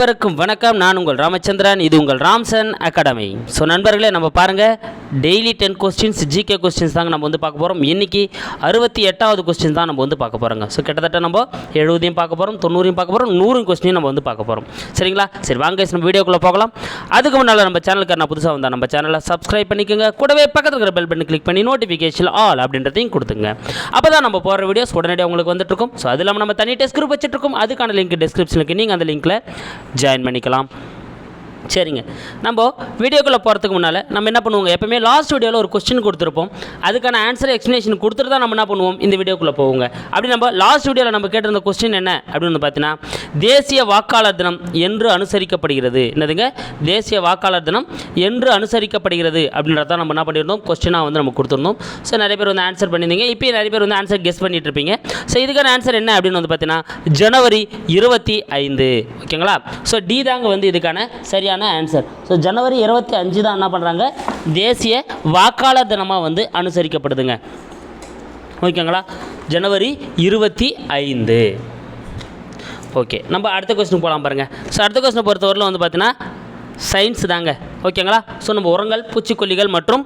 அனைவருக்கும் வணக்கம். நான் உங்கள் ராமச்சந்திரன் இது உங்கள் ராம்சன் அகாடமி. ஸோ நண்பர்களே நம்ம பாருங்கள் daily ten questions GK questions தாங்க நம்ம வந்து பார்க்க போகிறோம் இன்றைக்கி அறுபத்தி எட்டாவது கொஸ்டின் தான் நம்ம வந்து பார்க்க போகிறோங்க ஸோ கிட்டத்தட்ட நம்ம எழுபதையும் பார்க்க போகிறோம் தொண்ணூறையும் பார்க்க போகிறோம் நூறு கொஸ்டினையும் நம்ம வந்து பார்க்க போகிறோம் சரிங்களா? சரி வாங்க நம்ம வீடியோக்குள்ளே போகலாம். அதுக்கு முன்னால் நம்ம சேனலுக்கு நான் புதுசாக வந்தால் நம்ம சேனலை சப்ஸ்கிரைப் பண்ணிக்கோங்க. கூடவே பக்கத்தில் இருக்கிற பெல் பட்டன் கிளிக் பண்ணி நோட்டிஃபிகேஷன் ஆல் அப்படின்றதையும் கொடுத்துங்க. அப்போ தான் நம்ம போகிற வீடியோஸ் உடனடியாக உங்களுக்கு வந்துட்டு இருக்கும். ஸோ அது இல்லாமல் நம்ம தனி டெஸ்ட் குரூப் வச்சுட்ருக்கோம் அதுக்கான லிங்க் டிஸ்கிரிப்ஷனுக்கு நீங்கள் அந்த லிங்க்கில் ஜாயின் பண்ணிக்கலாம் சரிங்க. நம்ம வீடியோக்குள்ளே போகிறதுக்கு முன்னால் நம்ம என்ன பண்ணுவோங்க? எப்பவுமே லாஸ்ட் வீடியோவில் ஒரு கொஸ்டின் கொடுத்துருப்போம். அதுக்கான ஆன்சர் எக்ஸ்ப்ளனேஷன் கொடுத்துட்டு தான் நம்ம என்ன பண்ணுவோம்? இந்த வீடியோக்குள்ளே போவோங்க. அப்படி நம்ம லாஸ்ட் வீடியோவில் நம்ம கேட்டிருந்த கொஸ்டின் என்ன? அப்படின்னு வந்து பார்த்தீங்கன்னா தேசிய வாக்காளர் தினம் என்று அனுசரிக்கப்படுகிறது. என்னதுங்க? தேசிய வாக்காளர் தினம் என்று அனுசரிக்கப்படுகிறது அப்படின்றத நம்ம என்ன பண்ணியிருந்தோம் கொஸ்டினாக வந்து நம்ம கொடுத்துருந்தோம். ஸோ நிறைய பேர் வந்து ஆன்சர் பண்ணியிருந்தீங்க. இப்போ நிறைய பேர் வந்து ஆன்சர் கெஸ் பண்ணிட்டு இருப்பீங்க. ஸோ இதுக்கான ஆன்சர் என்ன அப்படின்னு வந்து பார்த்தீங்கன்னா ஜனவரி இருபத்தி ஐந்து. ஓகேங்களா? ஸோ டி தாங்க வந்து இதுக்கான சரியான ஆன்சர் ஸோ ஜனவரி இருபத்தி அஞ்சு தான் என்ன பண்ணுறாங்க தேசிய வாக்காளர் தினமாக வந்து அனுசரிக்கப்படுதுங்க. ஓகேங்களா? ஜனவரி இருபத்தி ஐந்து. ஓகே நம்ம அடுத்த கொஸ்டின் போகலாம் பாருங்கள் ஸோ அடுத்த கொஸ்டின் பொறுத்தவரையில் வந்து பார்த்தீங்கன்னா சயின்ஸ் தாங்க. ஓகேங்களா? ஸோ நம்ம உரங்கள் பூச்சிக்கொல்லிகள் மற்றும்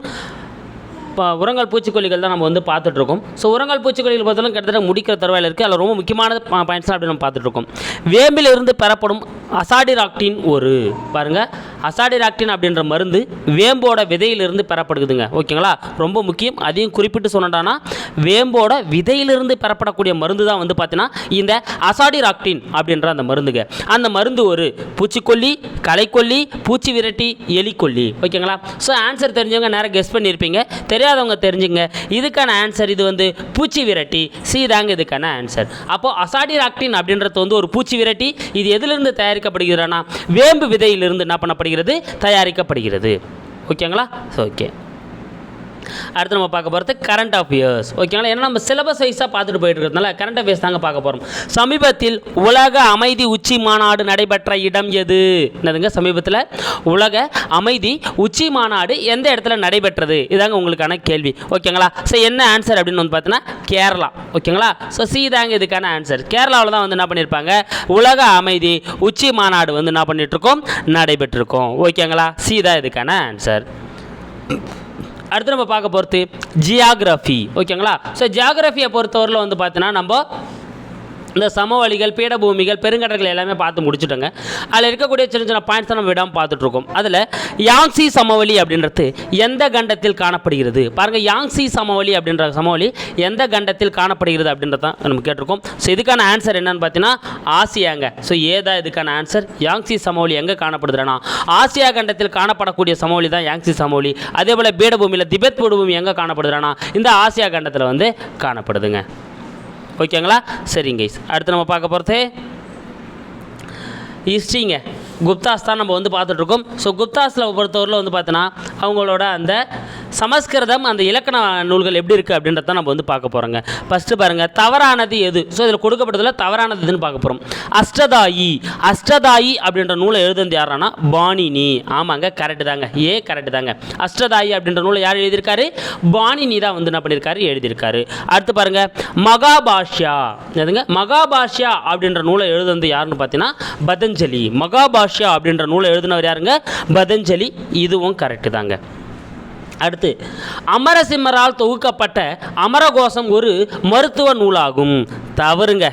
இப்போ உரங்கள் பூச்சிக்கொல்லிகள் தான் நம்ம வந்து பார்த்துட்ருக்கோம். ஸோ உரங்கள் பூச்சிக்கொல்லிகள் பார்த்தாலும் கிட்டத்தட்ட முடிக்கிற தருவாயில் இருக்குது அதில் ரொம்ப முக்கியமான பாயிண்ட்ஸ் அப்படி நம்ம பார்த்துட்ருக்கோம். வேம்பிலிருந்து பெறப்படும் அசாடிராக்டின் ஒரு பாருங்கள் அசாடிராக்டின் அப்படின்ற மருந்து வேம்போட விதையிலிருந்து பெறப்படுதுங்க. ஓகேங்களா? ரொம்ப முக்கியம். அதையும் குறிப்பிட்டு சொன்னடானா வேம்போட விதையிலிருந்து பெறப்படக்கூடிய மருந்து தான் வந்து பார்த்தீங்கன்னா இந்த அசாடிராக்டின் அப்படின்ற அந்த மருந்துங்க. அந்த மருந்து ஒரு பூச்சிக்கொல்லி களைக்கொல்லி பூச்சி விரட்டி எலிக்கொல்லி. ஓகேங்களா? ஸோ ஆன்சர் தெரிஞ்சவங்க நேரம் கெஸ் பண்ணியிருப்பீங்க தெரியாதவங்க தெரிஞ்சுங்க. இதுக்கான ஆன்சர் இது வந்து பூச்சி விரட்டி. சி தாங்க இதுக்கான ஆன்சர் அப்போது அசாடிராக்டின் அப்படின்றது வந்து ஒரு பூச்சி விரட்டி இது எதிலிருந்து தயாரிக்கப்படுகிறதுனா வேம்பு விதையிலிருந்து என்ன பண்ணப்படுகிறது? தயாரிக்கப்படுகிறது. ஓகேங்களா? ஓகே அடுத்து நம்ம பார்க்க போகிறது கரண்ட் அஃபேர்ஸ் ஓகேங்களா ஏன்னா நம்ம சிலபஸ் வைஸாக பார்த்துட்டு போயிட்டு இருக்கிறதுனால கரண்ட் அஃபேர்ஸ் தாங்க பார்க்க போகிறோம் சமீபத்தில் உலக அமைதி உச்சி மாநாடு நடைபெற்ற இடம் எது? என்னதுங்க? சமீபத்தில் உலக அமைதி உச்சி மாநாடு எந்த இடத்துல நடைபெற்றது? இதாங்க உங்களுக்கான கேள்வி. ஓகேங்களா ஸோ என்ன ஆன்சர் அப்படின்னு வந்து பார்த்தீங்கன்னா கேரளா. ஓகேங்களா ஸோ சி தாங்க இதுக்கான ஆன்சர் கேரளாவில் தான் வந்து என்ன பண்ணியிருப்பாங்க உலக அமைதி உச்சி மாநாடு வந்து என்ன பண்ணிட்டு இருக்கோம் நடைபெற்றிருக்கோம் ஓகேங்களா சி தான் இதுக்கான ஆன்சர் அடுத்து நம்ம பார்க்க போகிறது ஜியாகிரஃபி ஓகேங்களா ஸோ ஜியாகிரஃபியை பொறுத்தவரையில் வந்து பார்த்தீங்கன்னா நம்ம இந்த சமவெளிகள் பீடபூமிகள் பெருங்கடல்கள் எல்லாமே பார்த்து முடிச்சுட்டோங்க. அதில் இருக்கக்கூடிய சின்ன சின்ன பாயிண்ட்ஸ் நம்ம விடாமல் பார்த்துட்ருக்கோம். அதில் யாங்ஸி சமவெளி அப்படின்றது எந்த கண்டத்தில் காணப்படுகிறது? பாருங்கள் யாங்ஸி சமவெளி அப்படின்ற சமவெளி எந்த கண்டத்தில் காணப்படுகிறது அப்படின்றத தான் நம்ம கேட்டிருக்கோம். ஸோ இதுக்கான ஆன்சர் என்னன்னு பார்த்தீங்கன்னா ஆசியாங்க. ஸோ ஏதா இதுக்கான ஆன்சர் யாங்ஸி சமவெளி எங்கே காணப்படுதுன்னா ஆசியா கண்டத்தில் காணப்படக்கூடிய சமவெளி தான் யாங்ஸி சமவெளி. அதே போல் பீடபூமியில் திபெத் பீடபூமி எங்கே காணப்படுதுன்னா இந்த ஆசியா கண்டத்தில் வந்து காணப்படுதுங்க. ஓகேங்களா? சரிங்க அடுத்து நம்ம பார்க்க போகிறது ஹிஸ்ட்ரிங்க குப்தாஸ் தான் நம்ம வந்து பார்த்துட்ருக்கோம். ஸோ குப்தாஸில் பொறுத்தவரையில் வந்து பார்த்தோன்னா அவங்களோட அந்த சமஸ்கிருதம் அந்த இலக்கண நூல்கள் எப்படி இருக்குது அப்படின்றத நம்ம வந்து பார்க்க போகிறோங்க ஃபஸ்ட்டு பாருங்கள் தவறானது எது? ஸோ இதில் கொடுக்கப்பட்டதில் தவறானது எதுன்னு பார்க்க போகிறோம் அஷ்டதாயி. அஷ்டதாயி அப்படின்ற நூலை எழுதுந்து யாரானா பாணினி. ஆமாங்க கரெக்டு தாங்க. ஏ கரெக்டு தாங்க. அஷ்டதாயி அப்படின்ற நூலை யார் எழுதியிருக்காரு? பாணினி தான் வந்து என்ன பண்ணியிருக்காரு? எழுதியிருக்காரு. அடுத்து பாருங்கள் மகாபாஷ்யா. எதுங்க மகாபாஷ்யா அப்படின்ற நூலை எழுதுந்து யாருன்னு பார்த்தீங்கன்னா? பதஞ்சலி. மகாபாஷ்யா அப்படின்ற நூலை எழுதினவர் யாருங்க? பதஞ்சலி. இதுவும் கரெக்டு தாங்க. அடுத்து அமரசிம்மரால் தொகுக்கப்பட்ட அமரகோசம் ஒரு மருத்துவ நூலாகும். தவறுங்க.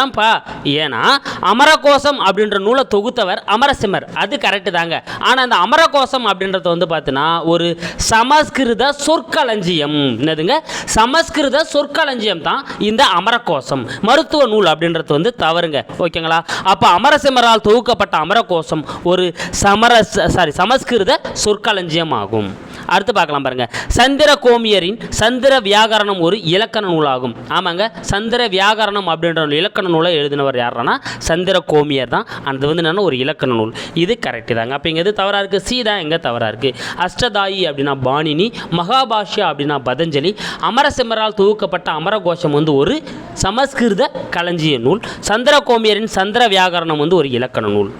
ஏன்பா? ஏன்னா அமரகோசம் அப்படின்ற நூலை தொகுத்தவர் அமரசிம்மர். அது கரெக்டு தாங்க. ஆனால் அந்த அமரகோசம் அப்படின்றது வந்து பார்த்தீங்கன்னா ஒரு சமஸ்கிருத சொற்களஞ்சியம். என்னதுங்க? சமஸ்கிருத சொற்களஞ்சியம் தான் இந்த அமரகோசம். மருத்துவ நூல் அப்படின்றது வந்து தவறுங்க. ஓகேங்களா? அப்போ அமரசிம்மரால் தொகுக்கப்பட்ட அமரகோசம் ஒரு சமர சாரி சமஸ்கிருத சொற்களஞ்சியம் ஆகும். அடுத்து பார்க்கலாம் பாருங்க. சந்திர கோமியரின் சந்திர வியாகரணம் ஒரு இலக்கண நூலாகும். ஆமாங்க சந்திர வியாகரணம் அப்படின்ற ஒரு இலக்கண நூலை எழுதினவர் யாருன்னா சந்திர கோமியர் தான். அது வந்து என்னன்னா ஒரு இலக்கண நூல். இது கரெக்டு தாங்க. அப்போ இங்கே எது தவறாக இருக்குது சி தான் எங்கே தவறாக இருக்குது அஷ்டதாயி அப்படின்னா பாணினி மகாபாஷ்யா அப்படின்னா பதஞ்சலி அமரசிம்மரால் தொகுக்கப்பட்ட அமரகோஷம் வந்து ஒரு சமஸ்கிருத களஞ்சிய நூல். சந்திர கோமியரின் சந்திர வியாகரணம் வந்து ஒரு இலக்கண நூல்.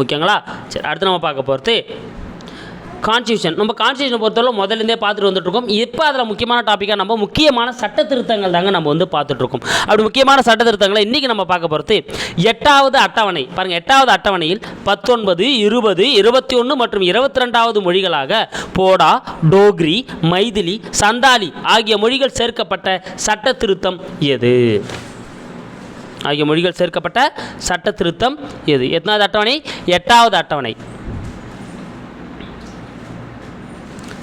ஓகேங்களா? சரி அடுத்து நம்ம பார்க்க போகிறது கான்ஸ்டியூஷன் நம்ம கான்ஸ்டியூஷன் பொறுத்தவரை முதலேருந்தே பார்த்துட்டு வந்துட்டு இருக்கோம் இப்போ அதில் முக்கியமான டாப்பிக்காக நம்ம முக்கியமான சட்ட திருத்தங்கள் தாங்க நம்ம வந்து பார்த்துட்டு இருக்கோம் அப்படி முக்கியமான சட்ட திருத்தங்களை இன்றைக்கி நம்ம பார்க்க போகிறது எட்டாவது அட்டவணை. பாருங்கள் எட்டாவது அட்டவணையில் பத்தொன்பது இருபது இருபத்தி ஒன்று மற்றும் இருபத்தி ரெண்டாவது மொழிகளாக போடா டோக்ரி மைதிலி சந்தாலி ஆகிய மொழிகள் சேர்க்கப்பட்ட சட்ட திருத்தம் எது? ஆகிய மொழிகள் சேர்க்கப்பட்ட சட்ட திருத்தம் எது? எத்தனாவது அட்டவணை? எட்டாவது அட்டவணை.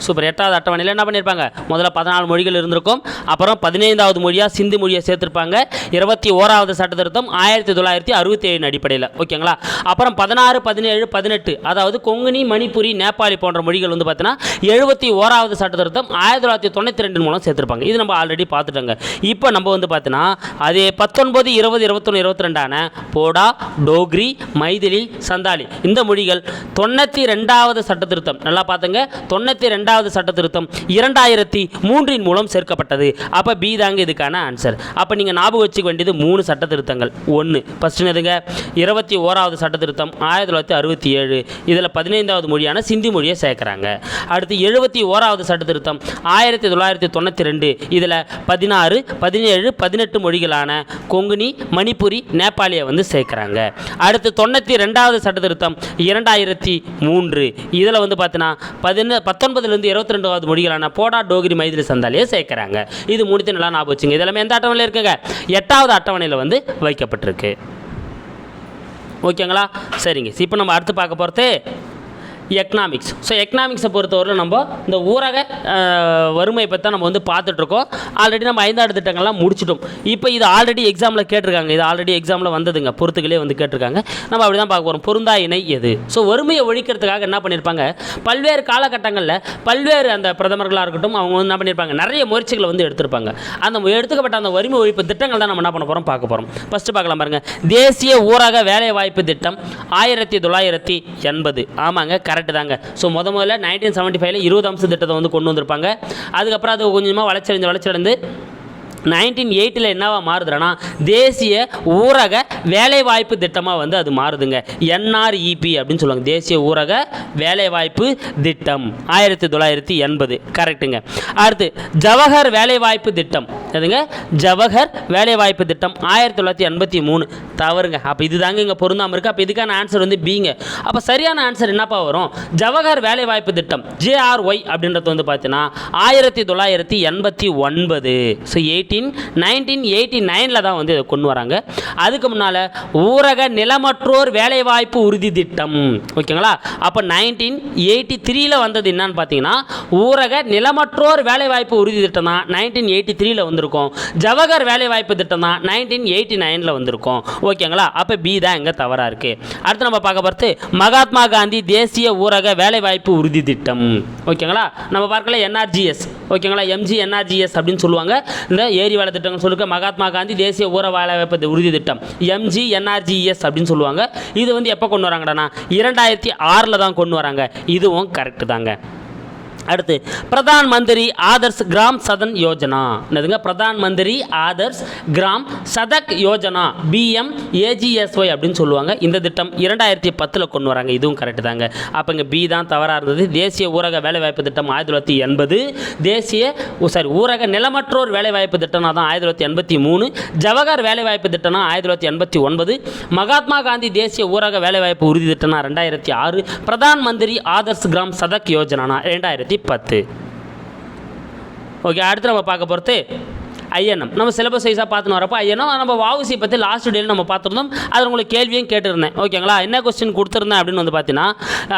சூப்பர். எட்டாவது அட்டவணையில் என்ன பண்ணியிருப்பாங்க முதல்ல பதினாலு மொழிகள் இருந்திருக்கும். அப்புறம் பதினைந்தாவது மொழியாக சிந்து மொழியை சேர்த்துருப்பாங்க. இருபத்தி ஓராவது சட்ட திருத்தம் ஆயிரத்தி தொள்ளாயிரத்தி அறுபத்தி ஏழு அடிப்படையில். ஓகேங்களா? அப்புறம் பதினாறு பதினேழு பதினெட்டு அதாவது கொங்கினி மணிப்புரி நேபாளி போன்ற மொழிகள் வந்து பார்த்தீங்கன்னா எழுபத்தி ஓராவது சட்ட திருத்தம் ஆயிரத்தி தொள்ளாயிரத்தி தொண்ணூற்றி ரெண்டு மூலம் சேர்த்துருப்பாங்க. இது நம்ம ஆல்ரெடி பார்த்துட்டோங்க. இப்போ நம்ம வந்து பார்த்தீங்கன்னா அதே பத்தொன்பது இருபது இருபத்தொன்று இருபத்தி ரெண்டான போடா டோக்ரி மைதிலி சந்தாலி இந்த மொழிகள் தொண்ணூற்றி ரெண்டாவது சட்டத்திருத்தம். நல்லா பார்த்துங்க தொண்ணூற்றி ரெண்டு இரண்டாவது சட்ட திருத்தம் இரண்டாயிரத்தி மூன்றின் மூலம் சேர்க்கப்பட்டது. அப்போ பி தாங்க இதுக்கான ஆன்சர் அப்போ நீங்கள் ஞாபகம் வச்சுக்க வேண்டியது மூணு சட்ட திருத்தங்கள் ஒன்று ஃபஸ்ட்டு எதுங்க? இருபத்தி ஓராவது சட்ட திருத்தம் ஆயிரத்தி தொள்ளாயிரத்தி அறுபத்தி ஏழு. இதில் பதினைந்தாவது மொழியான சிந்தி மொழியை சேர்க்குறாங்க. அடுத்து எழுபத்தி ஓராவது சட்ட திருத்தம் ஆயிரத்தி தொள்ளாயிரத்தி தொண்ணூற்றி ரெண்டு. இதில் பதினாறு பதினேழு பதினெட்டு மொழிகளான கொங்குனி மணிப்புரி நேபாளியை வந்து சேர்க்குறாங்க. அடுத்து தொண்ணூற்றி ரெண்டாவது சட்ட திருத்தம் இரண்டாயிரத்தி மூன்று. இதில் வந்து பார்த்தீங்கன்னா பதின பத்தொன்பதுலேருந்து இருபத்தி ரெண்டாவது மொழிகளான போடா டோகிரி மைதிலி சந்தாலியை சேர்க்குறாங்க. இது முடித்து நல்லா ஞாபகம் வச்சுங்க. இதெல்லாமே எந்த அட்டவணையில் இருக்குங்க? எட்டாவது அட்டவணையில் வந்து வைக்கப்பட்டிருக்கு. ஓகேங்களா? சரிங்க. இப்போ நம்ம அடுத்து பார்க்க போகிறது எக்கனாமிக்ஸ் ஸோ எக்கனாமிக்ஸை பொறுத்தவரை நம்ம இந்த ஊரக வறுமை பற்றி தான் நம்ம வந்து பார்த்துட்ருக்கோம். ஆல்ரெடி நம்ம ஐந்தாண்டு திட்டங்கள்லாம் முடிச்சிட்டோம். இப்போ இது ஆல்ரெடி எக்ஸாமில் கேட்டிருக்காங்க. இது ஆல்ரெடி எக்ஸாமில் வந்ததுங்க. பொறுத்துக்களே வந்து கேட்டிருக்காங்க. நம்ம அப்படி தான் பார்க்க போகிறோம் பொருந்தா இணை எது? ஸோ வறுமையை ஒழிக்கிறதுக்காக என்ன பண்ணியிருப்பாங்க? பல்வேறு காலகட்டங்களில் பல்வேறு அந்த பிரதமர்களாக இருக்கட்டும் அவங்க வந்து என்ன பண்ணியிருப்பாங்க? நிறைய முயற்சிகளை வந்து எடுத்திருப்பாங்க. அந்த எடுத்துக்கப்பட்ட அந்த வறுமை ஒழிப்பு திட்டங்கள் தான் நம்ம என்ன பண்ண போகிறோம் பார்க்க போகிறோம் ஃபஸ்ட்டு பார்க்கலாம் பாருங்கள் தேசிய ஊரக வேலைவாய்ப்பு திட்டம் ஆயிரத்தி தொள்ளாயிரத்தி எண்பது. ஆமாங்க கரெக்ட் தாங்க. ஸோ முத முதல்ல நைன்டீன் செவன்ட்டி ஃபைவ்ல இருபது அம்ச திட்டத்தை வந்து கொண்டு வந்திருப்பாங்க. அதுக்கப்புறம் அது கொஞ்சமாக வளர்ச்சியடைந்து வளர்ச்சியடைந்து நைன்டீன் எயிட்டில் என்னவா மாறுதுன்னா தேசிய ஊரக வேலைவாய்ப்பு திட்டமாக வந்து அது மாறுதுங்க. என்ஆர்இபி அப்படின்னு சொல்லுவாங்க. தேசிய ஊரக வேலைவாய்ப்பு திட்டம். ஆயிரத்தி தொள்ளாயிரத்தி எண்பது. கரெக்டுங்க அடுத்து ஜவஹர் வேலைவாய்ப்பு திட்டம். எதுங்க ஜவஹர் வேலைவாய்ப்பு திட்டம் ஆயிரத்தி தொள்ளாயிரத்தி எண்பத்தி மூணு. தவறுங்க. அப்போ இதுதாங்க இங்கே பொருந்தாமல் இருக்குது அப்போ இதுக்கான ஆன்சர் வந்து பிங்க அப்போ சரியான ஆன்சர் என்னப்பா வரும்? ஜவஹர் வேலைவாய்ப்பு திட்டம் ஜேஆர்ஒய் அப்படின்றது வந்து பார்த்தீங்கன்னா ஆயிரத்தி தொள்ளாயிரத்தி எண்பத்தி ஒன்பது. ஸோ எயிட்டீன் நைன்டீன் எயிட்டி நைனில் தான் வந்து இதை கொண்டு வராங்க. அதுக்கு முன்னால் ஊரக நிலமற்றோர் வேலைவாய்ப்பு உறுதி திட்டம். ஓகேங்களா? அப்போ நைன்டீன் எயிட்டி த்ரீயில் வந்தது என்னன்னு பார்த்தீங்கன்னா ஊரக நிலமற்றோர் வேலைவாய்ப்பு உறுதி திட்டம் தான் நைன்டீன் எயிட்டி த்ரீயில் வந்து வந்திருக்கும். ஜவஹர் வேலைவாய்ப்பு திட்டம் தான் நைன்டீன் எயிட்டி நைனில் வந்திருக்கும். ஓகேங்களா? அப்போ பி தான் எங்கே தவறாக இருக்குது அடுத்து நம்ம பார்க்க பார்த்து மகாத்மா காந்தி தேசிய ஊரக வேலைவாய்ப்பு உறுதி திட்டம். ஓகேங்களா? நம்ம பார்க்கல என்ஆர்ஜிஎஸ் ஓகேங்களா? எம்ஜி என்ஆர்ஜிஎஸ் அப்படின்னு சொல்லுவாங்க. இந்த ஏரி வேலை திட்டம்னு சொல்லுங்க. மகாத்மா காந்தி தேசிய ஊர வேலைவாய்ப்பு உறுதி திட்டம். எம்ஜி என்ஆர்ஜிஎஸ் அப்படின்னு சொல்லுவாங்க. இது வந்து எப்போ கொண்டு வராங்கடா இரண்டாயிரத்தி ஆறில் தான் கொண்டு வராங்க. இதுவும் கரெக்டு தாங்க. அடுத்து பிரதான் மந்திரி ஆதர்ஸ் கிராம் சதன் யோஜனா. என்னதுங்க? பிரதான் மந்திரி ஆதர்ஸ் கிராம் சதக் யோஜனா. பிஎம் ஏஜிஎஸ்ஒய் அப்படின்னு சொல்லுவாங்க. இந்த திட்டம் இரண்டாயிரத்தி பத்தில் கொண்டு வராங்க. இதுவும் கரெக்டு தாங்க. அப்போ இங்கே பி தான் தவறாக இருந்தது. தேசிய ஊரக வேலைவாய்ப்பு திட்டம் ஆயிரத்தி தொள்ளாயிரத்தி எண்பது. தேசிய சாரி ஊரக நிலமற்றோர் வேலைவாய்ப்பு திட்டம்னா தான் ஆயிரத்தி தொள்ளாயிரத்தி எண்பத்தி மூணு. ஜவஹர் வேலைவாய்ப்பு திட்டம்னா ஆயிரத்தி தொள்ளாயிரத்தி எண்பத்தி ஒன்பது. மகாத்மா காந்தி தேசிய ஊரக வேலைவாய்ப்பு உறுதி திட்டம்னா ரெண்டாயிரத்தி ஆறு. பிரதான் மந்திரி ஆதர்ஸ் கிராம் சதக் யோஜனானா ரெண்டாயிரத்தி பத்து. ஓகே அடுத்து நம்ம பார்க்க போகிறது ஐஎன்எம் நம்ம சிலபஸ் சைஸாக பார்த்துன்னு வரப்போ ஐஎன்எம் நம்ம வாவுசி பற்றி லாஸ்ட் டேல நம்ம பார்த்துருந்தோம். அது உங்களுக்கு கேள்வியும் கேட்டிருந்தேன். ஓகேங்களா என்ன கொஸ்டின் கொடுத்துருந்தேன் அப்படின்னு வந்து பார்த்தீங்கன்னா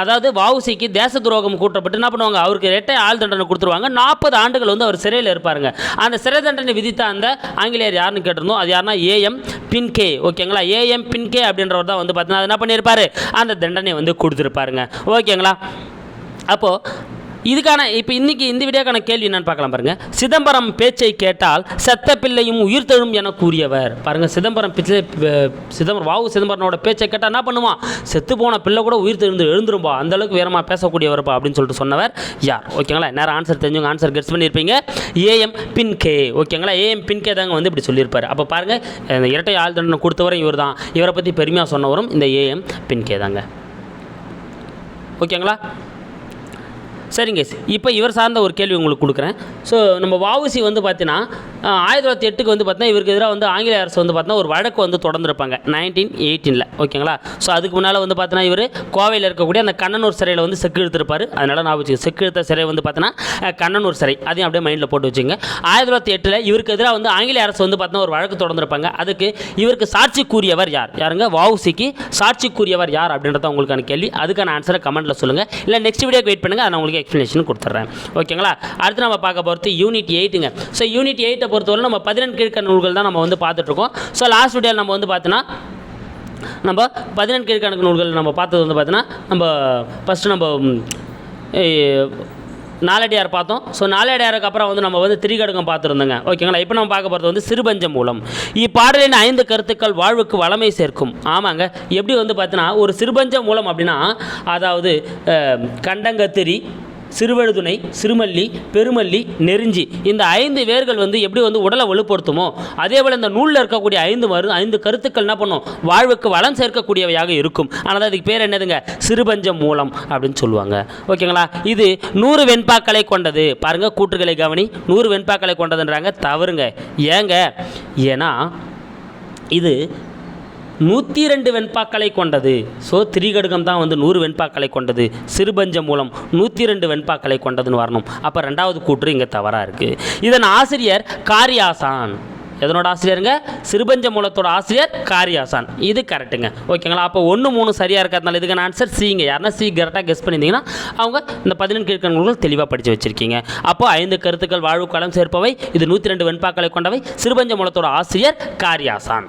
அதாவது வாவுசிக்கு தேச துரோகம் கூட்டப்பட்டு என்ன பண்ணுவாங்க? அவருக்கு ரெட்டை ஆள் தண்டனை கொடுத்துருவாங்க. நாற்பது ஆண்டுகள் வந்து அவர் சிறையில் இருப்பாருங்க. அந்த சிறை தண்டனை விதித்த அந்த ஆங்கிலேயர் யாருன்னு கேட்டிருந்தோம்? அது யாருன்னா ஏஎம் பின்கே ஓகேங்களா ஏஎம் பின்கே அப்படின்றவர் தான் வந்து பார்த்தீங்கன்னா அது என்ன பண்ணியிருப்பாரு? அந்த தண்டனை வந்து கொடுத்துருப்பாருங்க. ஓகேங்களா அப்போது இதுக்கான இப்போ இன்னைக்கு இந்த வீடியோக்கான கேள்வி என்னன்னு பார்க்கலாம் பாருங்க. சிதம்பரம் பேச்சை கேட்டால் செத்த பிள்ளையும் உயிர் தழும் என கூறியவர். பாருங்க சிதம்பரம் பிச்சை சிதம்பரம் வாவு சிதம்பரனோட பேச்சை கேட்டால் என்ன பண்ணுவான்? செத்து போன பிள்ளை கூட உயிர் தெழுந்து எழுந்துரும்பா. அந்த அளவுக்கு வேறமா பேசக்கூடியவர்ப்பா அப்படின்னு சொல்லிட்டு சொன்னவர் யார்? ஓகேங்களா? நேரம் ஆன்சர் தெரிஞ்சவங்க ஆன்சர் கெட்ஸ் பண்ணியிருப்பீங்க. AM bin K. ஓகேங்களா? ஏஎம் பின் கே தாங்க வந்து இப்படி சொல்லியிருப்பார். அப்போ பாருங்க இந்த இரட்டை ஆள் தண்டனை கொடுத்தவரும் இவர் தான் இவரை பற்றி பெருமையாக சொன்னவரும் இந்த ஏஎம் பின் கே தாங்க. ஓகேங்களா? சரிங்க இப்போ இவர் சார்ந்த ஒரு கேள்வி உங்களுக்கு கொடுக்குறேன். ஸோ நம்ம வாவுசி வந்து பார்த்தீங்கன்னா ஆயிரத்தி தொள்ளாயிரத்தி எட்டுக்கு வந்து பார்த்தீங்கன்னா இவருக்கு எதிராக வந்து ஆங்கில அரசு வந்து பார்த்தீங்கன்னா ஒரு வழக்கு வந்து தொடர்ந்துருப்பாங்க. நைன்டீன் எயிட்டீனில் ஓகேங்களா? ஸோ அதுக்கு முன்னால் வந்து பார்த்தீங்கன்னா இவர் கோவையில் இருக்கக்கூடிய அந்த கண்ணனூர் சிறையில் வந்து செக்கு எடுத்திருப்பாரு அதனால் நான் வச்சு செக்கு எடுத்த சிறை வந்து பார்த்தீங்கன்னா கண்ணனூர் சிறை. அதையும் அப்படியே மைண்டில் போட்டு வச்சுங்க ஆயிரத்தி தொள்ளாயிரத்தி எட்டில் இவருக்கு எதிராக வந்து ஆங்கில அரசு வந்து பார்த்தீங்கன்னா ஒரு வழக்கு தொடர்ந்துருப்பாங்க. அதுக்கு இவருக்கு சாட்சி கூறியவர் யார்? யாருங்க? வாவுசிக்கு சாட்சி கூறியவர் யார் அப்படின்றத உங்களுக்கான கேள்வி. அதுக்கான ஆன்சரை கமெண்ட்டில் சொல்லுங்கள் இல்லை நெக்ஸ்ட் வீடியோக்கு வெயிட் பண்ணுங்கள் அதை நான் உங்களுக்கு எக்ஸ்ப்ளனேஷன் கொடுத்துட்றேன். ஓகேங்களா அடுத்து நம்ம பார்க்க போகிறது யூனிட் எயிட்டுங்க ஸோ யூனிட் எயிட்டை பொறுத்தவரை நம்ம பதினெண்டு கீழ்க்க நூல்கள் தான் நம்ம வந்து பார்த்துட்ருக்கோம். ஸோ லாஸ்ட் வீடியோவில் நம்ம வந்து பார்த்தோன்னா நம்ம பதினெண்டு கீழ்கணக்கு நூல்கள் நம்ம பார்த்தது வந்து பார்த்தோன்னா நம்ம ஃபஸ்ட்டு நம்ம நாலடியார் பார்த்தோம். ஸோ நாலடியாருக்கு அப்புறம் வந்து நம்ம வந்து திரிகடகம் பார்த்துருந்தோங்க. ஓகேங்களா இப்போ நம்ம பார்க்க போகிறது வந்து சிறுபஞ்ச மூலம். இப்பாடலின் ஐந்து கருத்துக்கள் வாழ்வுக்கு வளமை சேர்க்கும். ஆமாங்க. எப்படி வந்து பார்த்தீங்கன்னா ஒரு சிறுபஞ்ச மூலம் அப்படின்னா அதாவது கண்டங்கத்திரி சிறுவழுதுணை சிறுமல்லி பெருமல்லி நெருஞ்சி இந்த ஐந்து வேர்கள் வந்து எப்படி வந்து உடலை வலுப்படுத்துமோ அதே போல் இந்த நூலில் இருக்கக்கூடிய ஐந்து மரு ஐந்து கருத்துக்கள் என்ன பண்ணும்? வாழ்வுக்கு வளம் சேர்க்கக்கூடியவையாக இருக்கும். ஆனால் அதுக்கு பேர் என்னதுங்க? சிறுபஞ்சம் மூலம் அப்படின்னு சொல்லுவாங்க. ஓகேங்களா? இது நூறு வெண்பாக்களை கொண்டது. பாருங்க கூற்றுகளை கவனி. நூறு வெண்பாக்களை கொண்டதுன்றாங்க. தவறுங்க. ஏங்க? ஏன்னா இது நூற்றி ரெண்டு வெண்பாக்களை கொண்டது. ஸோ திரிகடுகம் தான் வந்து நூறு வெண்பாக்களை கொண்டது. சிறுபஞ்சம் மூலம் நூற்றி ரெண்டு வெண்பாக்களை கொண்டதுன்னு வரணும். அப்போ ரெண்டாவது கூற்று இங்கே தவறாக இருக்குது இதன் ஆசிரியர் காரியாசான். எதனோட ஆசிரியருங்க? சிறுபஞ்ச மூலத்தோட ஆசிரியர் காரியாசான். இது கரெக்டுங்க ஓகேங்களா? அப்போ ஒன்று மூணு சரியாக இருக்கிறதுனால இதுக்கான ஆன்சர் சிங்க யாருன்னா சி கரெக்டாக கெஸ் பண்ணியிருந்தீங்கன்னா அவங்க இந்த பதினெண்டு கீழ்கணக்குகள் தெளிவாக படித்து வச்சுருக்கீங்க. அப்போ ஐந்து கருத்துக்கள் வாழ்வு களம் சேர்ப்பவை. இது நூற்றி ரெண்டு வெண்பாக்களை கொண்டவை. சிறுபஞ்ச மூலத்தோட ஆசிரியர் காரியாசான்.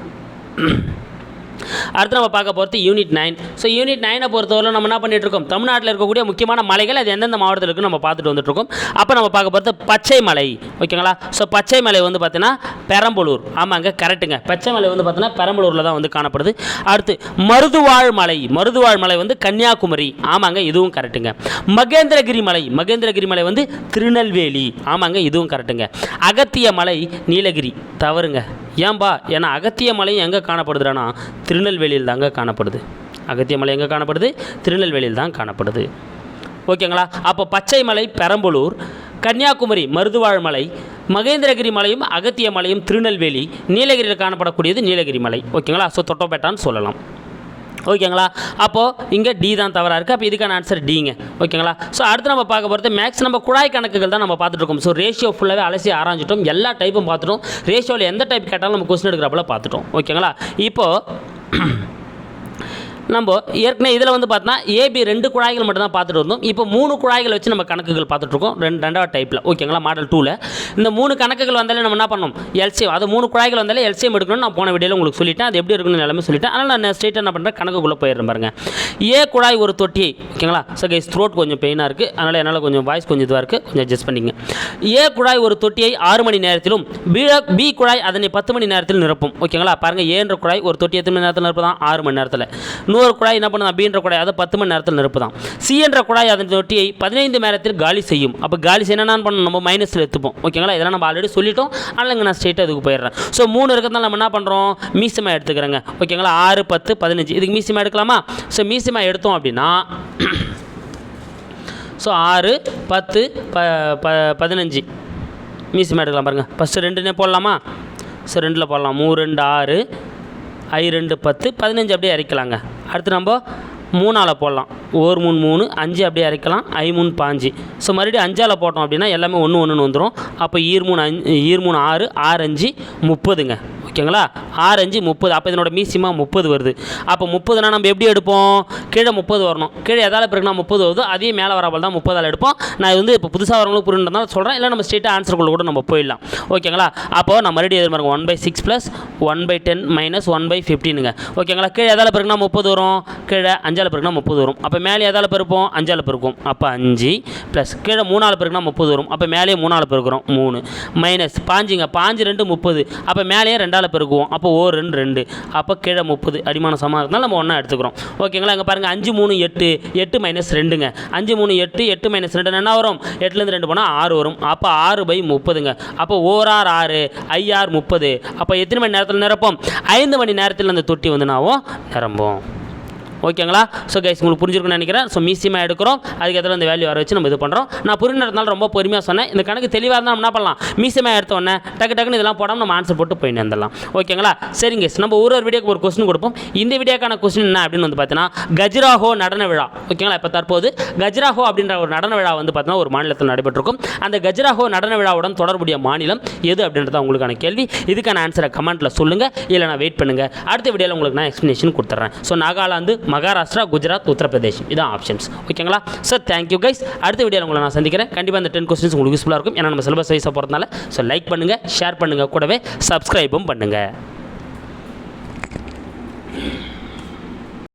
அடுத்து நம்ம பார்க்க போகிறது யூனிட் நைன் ஸோ யூனிட் நைனை பொறுத்தவரை நம்ம என்ன பண்ணிட்டு இருக்கோம் தமிழ்நாட்டில் இருக்கக்கூடிய முக்கியமான மலைகள் அது எந்தெந்த மாவட்டத்தில் இருக்குன்னு நம்ம பார்த்துட்டு வந்துட்டு இருக்கோம் அப்போ நம்ம பார்க்க போகிறது பச்சை மலை. ஓகேங்களா? ஸோ பச்சை மலை வந்து பார்த்தீங்கன்னா பெரம்பலூர். ஆமாங்க கரெக்ட்டுங்க. பச்சை மலை வந்து பார்த்தீங்கன்னா பெரம்பலூரில் தான் வந்து காணப்படுது. அடுத்து மருதுவாழ் மலை. மருதுவாழ் மலை வந்து கன்னியாகுமரி. ஆமாங்க இதுவும் கரெக்ட்டுங்க. மகேந்திரகிரி மலை. மகேந்திரகிரி மலை வந்து திருநெல்வேலி. ஆமாங்க இதுவும் கரெக்ட்டுங்க. அகத்திய மலை நீலகிரி. தவறுங்க. ஏன்பா ஏன்னா அகத்திய மலை எங்கே காணப்படுதுன்னா திருநெல்வேலியில் தாங்க காணப்படுது. அகத்திய மலை எங்கே காணப்படுது? திருநெல்வேலியில் தான் காணப்படுது. ஓகேங்களா? அப்போ பச்சை மலை பெரம்பலூர் கன்னியாகுமரி மருதுவாழ் மலை மகேந்திரகிரி மலையும் அகத்திய மலையும் திருநெல்வேலி நீலகிரியில் காணப்படக்கூடியது நீலகிரி மலை. ஓகேங்களா? ஸோ தொட்டோபேட்டான்னு சொல்லலாம். ஓகேங்களா? அப்போது இங்கே டி தான் தவறாக இருக்குது அப்போ இதுக்கான ஆன்சர் டிங்க ஓகேங்களா? ஸோ அடுத்து நம்ம பார்க்க போகிறது மேக்ஸ் நம்ம குழாய் கணக்குகள் தான் நம்ம பார்த்துட்டு இருக்கோம். ஸோ ரேஷியோ ஃபுல்லாகவே அலசி ஆராய்ஞ்சிட்டோம். எல்லா டைப்பும் பார்த்துட்டோம். ரேஷியோவில் எந்த டைப் கேட்டாலும் நம்ம கொஸ்டின் எடுக்கிறப்பல பார்த்துட்டோம். ஓகேங்களா? இப்போது நம்ம ஏற்கனவே இதில் வந்து பார்த்தா ஏபி ரெண்டு குழாய்கள் மட்டும் தான் பார்த்துட்டு இருந்தோம். இப்போ மூணு குழாய்களை வச்சு நம்ம கணக்குகள் பார்த்துட்ருக்கோம் ரெண்டு ரெண்டாவது டைப்பில் ஓகேங்களா மாடல் டூவில் இந்த மூணு கணக்குகள் வந்தாலே நம்ம என்ன பண்ணோம் எல்சிஎம் அது மூணு குழாய்கள் வந்தாலே எல்சிஎம் எடுக்கணும்னு நான் போன வீடியோவில் உங்களுக்கு சொல்லிட்டேன். அது எப்படி இருக்கணும்னு எல்லாமே சொல்லிட்டேன். அதனால் நான் ஸ்ட்ரெயிட்டாக என்ன பண்ணுறேன் கணக்குக்குள்ளே போயிடுறேன் பாருங்க. ஏ குழாய் ஒரு தொட்டி ஓகேங்களா ஸோ கைஸ் த்ரோட் கொஞ்சம் பெயினாக இருக்குது அதனால் என்னால் கொஞ்சம் வாய்ஸ் கொஞ்சம் இதுவாக இருக்குது கொஞ்சம் அட்ஜஸ்ட் பண்ணிங்க ஏ குழாய் ஒரு தொட்டியை ஆறு மணி நேரத்திலும் பி பி குழாய் அதனை பத்து மணி நேரத்தில் நிரப்பும். ஓகேங்களா பாருங்கள் ஏன்ற குழாய் ஒரு தொட்டி எத்தனை மணி நேரத்தில் நிரப்புதான்? ஆறு மணி நேரத்தில். நூறு இன்னொரு குழாய் என்ன பண்ணுதான் பீன்ற குழாய் அதை பத்து மணி நேரத்தில் நிரப்புதான். சி என்ற குழாய் அதன் தொட்டியை பதினைந்து நேரத்தில் காலி செய்யும். அப்போ காலி செய்யணும் பண்ணணும்? நம்ம மைனஸில் எடுத்துப்போம். ஓகேங்களா? இதெல்லாம் நம்ம ஆல்ரெடி சொல்லிட்டோம். அதனால் நான் ஸ்ட்ரெயிட்டாக இதுக்கு போயிடுறேன். ஸோ மூணு இருக்கிறதால நம்ம என்ன பண்ணுறோம் மீசமாக எடுத்துக்கிறேங்க. ஓகேங்களா? ஆறு பத்து பதினஞ்சு. இதுக்கு மீசமாக எடுக்கலாமா? ஸோ மீசமாக எடுத்தோம் அப்படின்னா ஸோ ஆறு பத்து ப ப பதினஞ்சு. மீசமாக எடுக்கலாம் பாருங்கள் ஃபஸ்ட்டு ரெண்டுனே போடலாமா? ஸோ ரெண்டில் போடலாம். மூணு ரெண்டு ஆறு. ஐ ரெண்டு பத்து. பதினஞ்சு அப்படியே இறக்கலாங்க அடுத்து நம்ம மூணால் போடலாம். ஒரு மூணு மூணு அஞ்சு அப்படியே இறக்கலாம் ஐ மூணு பாஞ்சு. ஸோ மறுபடியும் அஞ்சால் போட்டோம் அப்படின்னா எல்லாமே ஒன்று ஒன்றுன்னு வந்துடும் அப்போ ஈர் மூணு அஞ்சு ஈர் மூணு ஆறு ஆறு அஞ்சு முப்பதுங்க. ஓகேங்களா? ஆறு அஞ்சு முப்பது. அப்போ இதனோட மீசிமா முப்பது வருது. அப்போ முப்பதுனா நம்ம எப்படி எடுப்போம்? கீழே முப்பது வரணும். கீழே எதால் பிறகுனா முப்பது வருது அதையும் மேலே வரப்போல் தான் முப்பதால் எடுப்போம். நான் இது வந்து இப்போ புதுசாக வரவங்களுக்கு புரியுன்றதால சொல்கிறேன் இல்லை நம்ம ஸ்ட்ரெயிட்டாக ஆன்சருக்குள்ள கூட நம்ம போயிடலாம். ஓகேங்களா? அப்போ நான் மறுபடியும் எதிர்பார்ங்க one by six plus one by ten minus one by ஃபிஃப்டினுங்க ஓகேங்களா? கீழே எதால் பிறகுனா முப்பது வரும். கீழே அஞ்சால் பிறகுனா முப்பது வரும். அப்போ மேலே எதால் பிறப்போம்? அஞ்சால் பெருக்கும் அப்போ அஞ்சு ப்ளஸ் கீழே மூணால் பிறகுனா முப்பது வரும். அப்போ மேலேயே மூணால் பிறக்கிறோம். மூணு மைனஸ் பாஞ்சுங்க. பாஞ்சு ரெண்டு முப்பது. அப்போ மேலேயே ரெண்டால் பெருக்குவோம். அப்போ ஓ ரெண்டு ரெண்டு. அப்போ கீழே முப்பது அடிமான சமமாக இருந்தால் நம்ம ஒன்றா எடுத்துக்கிறோம். ஓகேங்களா இங்கே பாருங்கள் அஞ்சு மூணு எட்டு எட்டு மைனஸ் ரெண்டுங்க. அஞ்சு மூணு எட்டு எட்டு மைனஸ் ரெண்டு என்ன வரும்? எட்டுலேருந்து ரெண்டு போனால் ஆறு வரும். அப்போ ஆறு பை முப்பதுங்க. அப்போ ஓரார் ஆறு ஐஆர் முப்பது. அப்போ எத்தனை மணி நேரத்தில் நிரப்போம்? ஐந்து மணி நேரத்தில் அந்த தொட்டி வந்து நாவும் நிரம்பும். ஓகேங்களா? ஸோ கைஸ் உங்களுக்கு புரிஞ்சிருக்கும்னு நினைக்கிறேன். ஸோ மீசியமாக எடுக்கிறோம். அதுக்கேற்ற அந்த வேல்யூ வர வச்சு நம்ம இது பண்ணுறோம் நான் புரிஞ்சிருந்தாலும் ரொம்ப பொறுமையாக சொன்னேன். இந்த கணக்கு தெளிவாக இருந்தால் நம்ம என்ன பண்ணலாம்? மீசியமாக எடுத்த உடனே டக்கு டக்குன்னு இதெல்லாம் போடாமல் நம்ம ஆன்சர் போட்டு போயிட்டு வந்துடலாம் ஓகேங்களா? சரிங்க நம்ம ஒரு ஒரு வீடியோக்கு ஒரு கொஸ்டின் கொடுப்போம். இந்த வீடியோக்கான கொஸ்டின் என்ன அப்படின்னு வந்து பார்த்தீங்கன்னா கஜ்ராஹோ நடன விழா. ஓகேங்களா? இப்போ தற்போது கஜ்ராஹோ அப்படின்ற ஒரு நடன விழா வந்து பார்த்தீங்கன்னா ஒரு மாநிலத்தில் நடைபெற்றிருக்கும். அந்த கஜ்ராஹோ நடன விழாவுடன் தொடர்புடைய மாநிலம் எது அப்படின்றத உங்களுக்கான கேள்வி. இதுக்கான ஆன்சரை கமெண்ட்டில் சொல்லுங்கள் இல்லை நான் வெயிட் பண்ணுங்கள் அடுத்த வீடியோவில் உங்களுக்கு நான் எக்ஸ்ப்ளனேஷன் கொடுத்துட்றேன் ஸோ நாகாலாந்து மகாராஷ்டிரா குஜராத் உத்தரப்பிரதேஷ். இதான் ஆப்ஷன்ஸ் ஓகேங்களா சார் தேங்க்யூ கைஸ் அடுத்த வீடியோவில் உங்களை நான் சந்திக்கிறேன். கண்டிப்பாக அந்த டென் கொஸ்டின்ஸ் உங்களுக்கு யூஸ்ஃபுல்லாக இருக்கும். ஏன்னா நம்ம சிலபஸ் வைஸாக போகிறதுனால ஸோ லைக் பண்ணுங்கள் ஷேர் பண்ணுங்கள் கூடவே சப்ஸ்கிரைபும் பண்ணுங்கள்